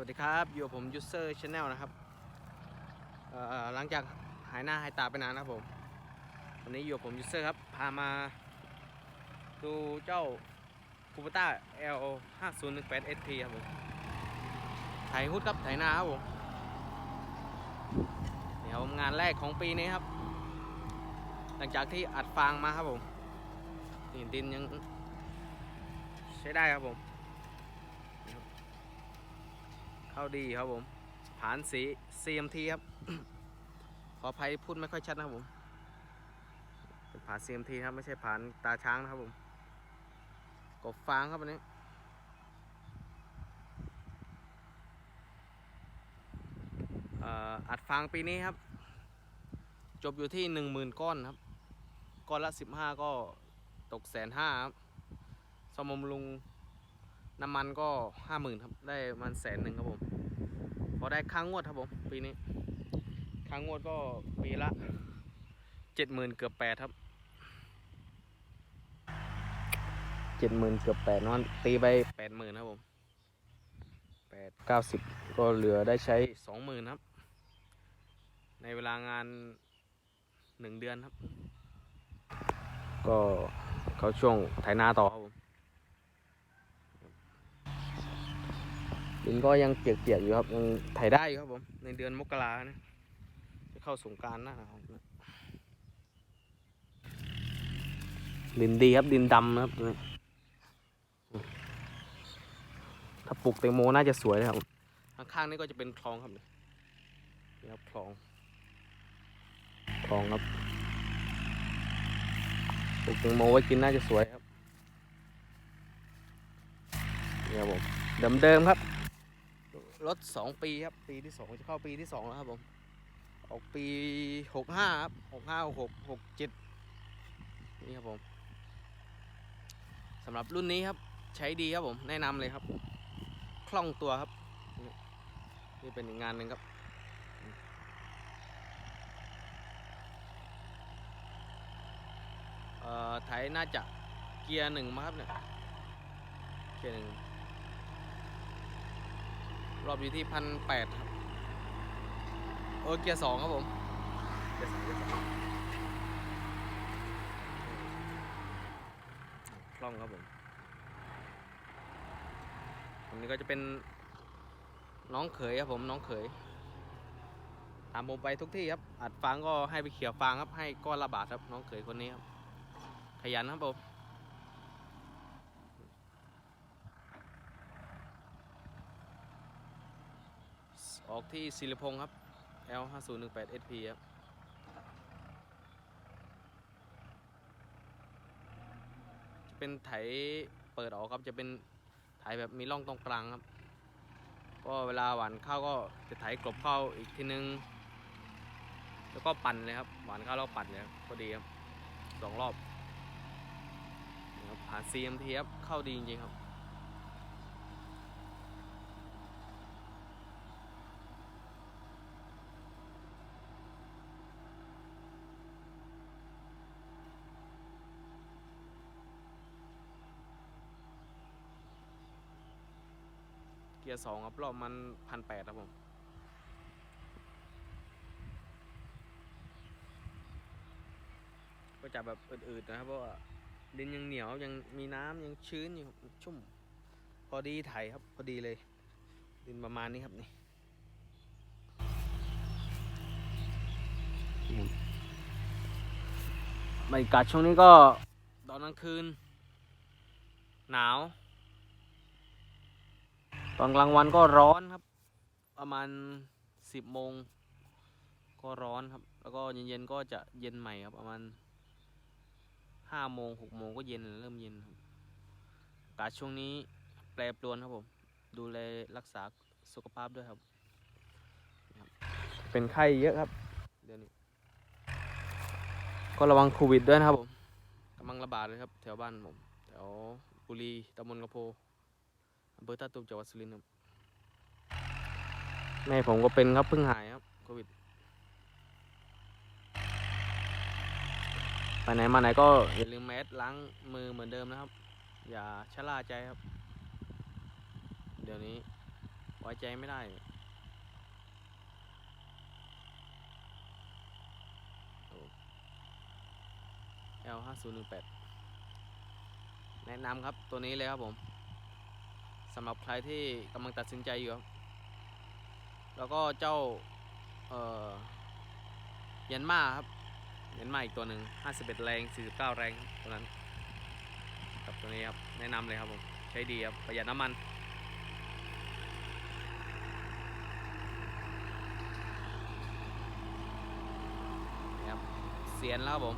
วัสดีครับ อยู่ผมยูเซอร์ชาแนลนะครับหลังจากหายหน้าหายตาไปนานนะครับผมวันนี้อยู่ผมยูเซอร์ครับ พามาดูเจ้าคูปต้า L 5 0 1 8 SP ครับผมไถฮุดครับไถนาครับผมเดี๋ยวงานแรกของปีนี้ครับ หลังจากที่อัดฟางมาครับผมนี่ดินยังใช้ได้ครับผม เข้าดีครับผม ผ่านสี CMT ครับ ขออภัยพูดไม่ค่อยชัดนะครับผม เป็นผาน CMT ครับไม่ใช่ผ่านตาช้างนะครับผม กบฟางครับอันนี้อัดฟางปีนี้ครับ จบอยู่ที่10,000ก้อนครับ ก้อนละ15ก็ตกแสนห้าครับสมบำรุงน้ำมันก็ห้าหมื่นครับ ได้มันแสนหนึ่งครับผม ได้ค้างงวดครับผมปีนี้ค้างงวดก็ปีละเจ็ดหมื่นเกือบแปดครับเจ็ดหมื่นเกือบแปดนอนตีไปแปดหมื่นครับผมแปดเก้าสิบก็เหลือได้ใช้สองหมื่นครับ ในเวลางานหนึ่งเดือนครับ ก็เข้าช่วงไถนาต่อครับผม ดินก็ยังเปียกๆอยู่ครับ ยังไถได้อยู่ครับผม ในเดือนมกราเนี่ยจะเข้าสงการหน้าหนาวนะดินดีครับดินดำนะครับ ถ้าปลูกแตงโมน่าจะสวยนะครับ ข้างๆนี่ก็จะเป็นคลองครับนี่ครับคลอง คลองครับ ปลูกแตงโมไว้กินน่าจะสวยครับนี่ครับผมเดิมๆครับ รถสองปีครับ ปีที่สองจะเข้าปีที่สองแล้วครับผม ออกปีหกห้าครับหกห้าหกหกเจ็ดนี่ครับผมสำหรับรุ่นนี้ครับ ใช้ดีครับผม แนะนำเลยครับ คล่องตัวครับ นี่เป็นอีกงานหนึ่งครับเอ่อไถน่าจะเกียร์หนึ่งมาครับเนี่ย เกียร์หนึ่ง รอบอยู่ที่พันแปดครับโอเกียร์สองครับผมเกียร์สองเกียร์สองคล่องครับผมอันนี้ก็จะเป็นน้องเขยครับผมน้องเขยตามผมไปทุกที่ครับ อัดฟางก็ให้ไปเขี่ยฟางครับ ให้ก้อนละบาทครับ น้องเขยคนนี้ครับ ขยันครับผม ออกที่ศิริพงศ์ครับ L 5 0 1 8 SP ครับจะเป็นไถเปิดออกครับจะเป็นไถแบบมีร่องตรงกลางครับ ก็เวลาหวานข้าวก็จะไถกลบเข้าวอีกทีนึง แล้วก็ปั่นเลยครับหวานข้าวแล้วปั่นเลยครับพอดีครับสองรอบนะครับผ่าน CMT ครับเข้าดีจริงๆครับ กียร์สองครับรอบมันพันแปดครับผมก็จะแบบอืดๆนะครับเพราะว่าดินยังเหนียวยังมีน้ำยังชื้นอยู่ครับชุ่ม พอดีไถครับ พอดีเลย ดินประมาณนี้ครับนี่นี่ครับบรรยากาศช่วงนี้ก็ตอนกลางคืน หนาว ตอนกลางวันก็ร้อนครับ ประมาณสิบโมงก็ร้อนครับ แล้วก็เย็นๆก็จะเย็นใหม่ครับ ประมาณห้าโมงหกโมงก็เย็นเริ่มเย็นครับอากาศช่วงนี้แปรปรวนครับผม ดูแลรักษาสุขภาพด้วยครับครับเป็นไข้เยอะครับเดี๋ยวนี้ ก็ระวังโควิดด้วยนะครับผมกำลังระบาดเลยครับ แถวบ้านผม แถวบุรีตำบลกระโพ อำเภอท่าตูมจังหวัดสุรินทร์ครับแม่ผมก็เป็นครับเพิ่งหายครับโควิดไปไหนมาไหนก็อย่าลืมแมสล้างมือเหมือนเดิมนะครับ อย่าชะล่าใจครับ เดี๋ยวนี้ไว้ใจไม่ได้ L 5 0 1 8แนะนำครับตัวนี้เลยครับผม สำหรับใครที่กำลังตัดสินใจอยู่ครับ แล้วก็เจ้าเอ่อยันมาครับยันมาอีกตัวหนึ่ง51 แรง 49 แรงตัวนั้นกับตัวนี้ครับแนะนำเลยครับผมใช้ดีครับประหยัดน้ำมันนะครับเสียนแล้วครับผม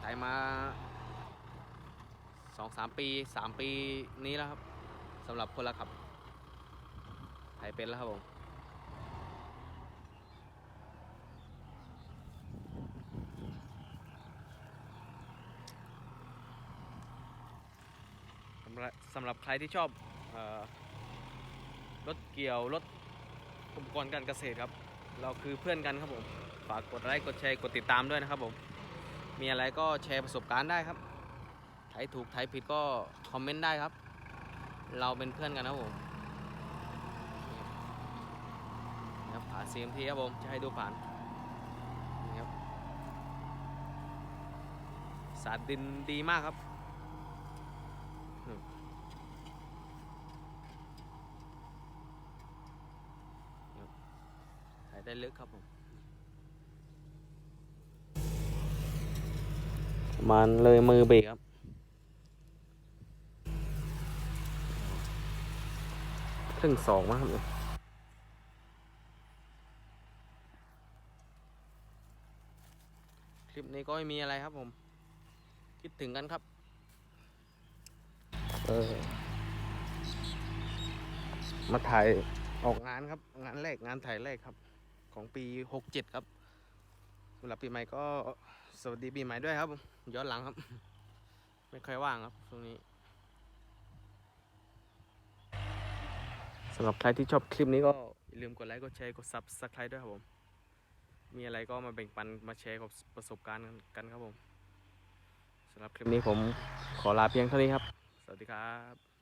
ไถมา สองสามปีสามปีนี้แล้วครับสำหรับคนละขับไถเป็นแล้วครับผมสำหรับสำหรับใครที่ชอบรถเกี่ยวรถอุปกรณ์การเกษตรครับ เราคือเพื่อนกันครับผม ฝากกดไลค์กดแชร์กดติดตามด้วยนะครับผม มีอะไรก็แชร์ประสบการณ์ได้ครับ ยถูกไทยผิดก็คอมเมนต์ได้ครับ เราเป็นเพื่อนกันครับผมนี่ครับผ่าน CMT ครับผมจะให้ดูผ่านนี่ครับสาดดินดีมากครับถ่ายได้ลึกครับผมประมาณเลยมือเบรกครับ ครึ่งสองมั้งครับเนี่ยคลิปนี้ก็ไม่มีอะไรครับผม คิดถึงกันครับ เออ มาถ่ายออกงานครับ งานแรกงานถ่ายแรกครับ ของปี67ครับสำหรับปีใหม่ก็สวัสดีปีใหม่ด้วยครับ ย้อนหลังครับ ไม่ค่อยว่างครับช่วงนี้ สำหรับใครที่ชอบคลิปนี้ก็อย่าลืมกดไลค์กดแชร์กดซับสไครต์ด้วยครับผม มีอะไรก็มาแบ่งปันมาแชร์ประสบการณ์กันครับผมสำหรับคลิปนี้ผมขอลาเพียงเท่านี้ครับ สวัสดีครับ